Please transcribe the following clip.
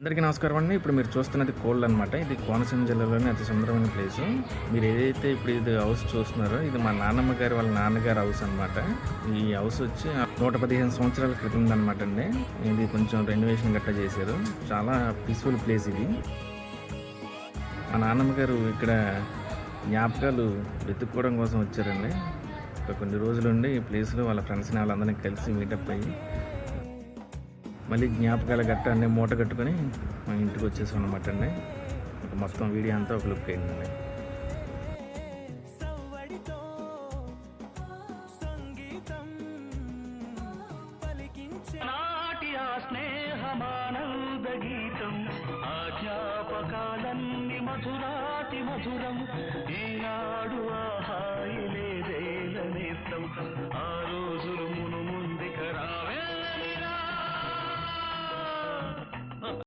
అందరికీ నమస్కారం అండి. ఇప్పుడు మీరు చూస్తున్నది కోల్డ్ అనమాట ఇది కోనసీమ జిల్లాలోని అతి సుందరమైన ప్లేస్. మీరు ఏదైతే ఇప్పుడు ఇది హౌస్ చూస్తున్నారో ఇది మా నాన్నమ్మ గారి వాళ్ళ నాన్నగారి హౌస్ అనమాట ఈ హౌస్ వచ్చి నూట పదిహేను సంవత్సరాల క్రితం అనమాట అండి. ఇది కొంచెం రెనోవేషన్ గట్రా చేశారు. చాలా పీస్ఫుల్ ప్లేస్ ఇది. మా నాన్నమ్మ గారు ఇక్కడ జ్ఞాపకాలు వెతుక్కోవడం కోసం వచ్చారండి. ఒక కొన్ని రోజులుండి ఈ ప్లేస్లో వాళ్ళ ఫ్రెండ్స్ని వాళ్ళందరినీ కలిసి మీటప్ అయ్యి మళ్ళీ జ్ఞాపకాల గట్ట అన్నీ మూట కట్టుకొని మా ఇంటికి వచ్చేసాం అనమాట అండి. మొత్తం వీడియో అంతా ఒక లుక్ అయిందండి సవ్వడితో సంగీతం ఆ స్నేహమానంద గీతం మధురాతి మధురం ఈనాటి